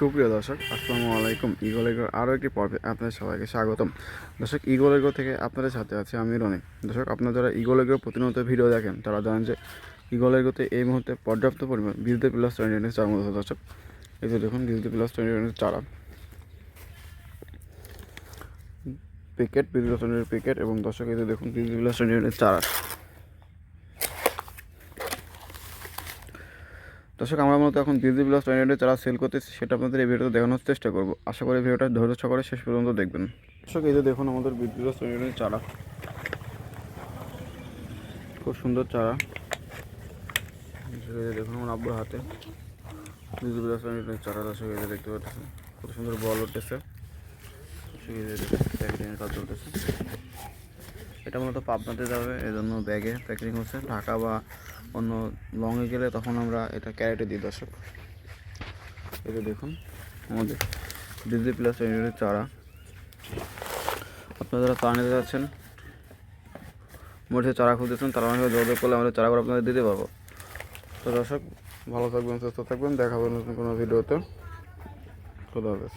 সুপ্রিয় দর্শক, আসসালামু আলাইকুম। ইগল এগোর আরও একটি পর্বে আপনাদের সবাইকে স্বাগতম। দর্শক ইগল এগো থেকে আপনাদের সাথে আছে আমি রনি। দর্শক, আপনারা যারা ইগল এগোর প্রতিনিয়ত ভিডিও দেখেন, তারা জানেন যে ইগল এগোতে এই মুহূর্তে পর্যাপ্ত পরিমাণ বিদ্যুৎ প্লাস টোয়েন্টি চার মধ্যে দর্শক, এই দেখুন, বিদ্যুৎ প্লাস টোয়েন্টি চারা প্যাকেট বিদ্যুৎ টোয়েন্টির প্যাকেট এবং দর্শক, এই দেখুন, বিদ্যুৎ প্লাস টোয়েন্টি চারা দর্শক, আমরা মূলত এখন বিজি প্লাস টোয়েন্টি যারা সেল করতেছি, সেটা আপনাদের এই ভিডিওতে দেখানোর চেষ্টা করব। আশা করি ভিডিওটা ধৈর্য সহকারে শেষ পর্যন্ত দেখবেন। দর্শক, এই যে দেখুন আমাদের বিজি প্লাস টোয়েন্টি চারা। খুব সুন্দর চারা। দেখুন আমার আব্বুর হাতে বিজি প্লাস টোয়েন্টি চারা দর্শক, এই দেখতে পাচ্ছেন। কত সুন্দর বল উঠতেছে। কাজ চলতেছে। এটা মূলত পাবনাতে যাবে এই জন্য ব্যাগে প্যাকেটিং হচ্ছে। ঢাকা বা অন্য লংয়ে গেলে তখন আমরা এটা ক্যারেটে দিই, দর্শক। এটা দেখুন, আমাদের ডিজি প্লাস ইউনিটের চারা। আপনারা যারা চারা নিতে যাচ্ছেন মোটে চারা খুঁজতেছেন, তারা আমাকে যোগাযোগ করলে আমাদের চারাগুলো আপনাদের দিতে পারব। তো দর্শক, ভালো থাকবেন, সুস্থ থাকবেন দেখা হবে নতুন কোনো ভিডিওতে। হাফেজ।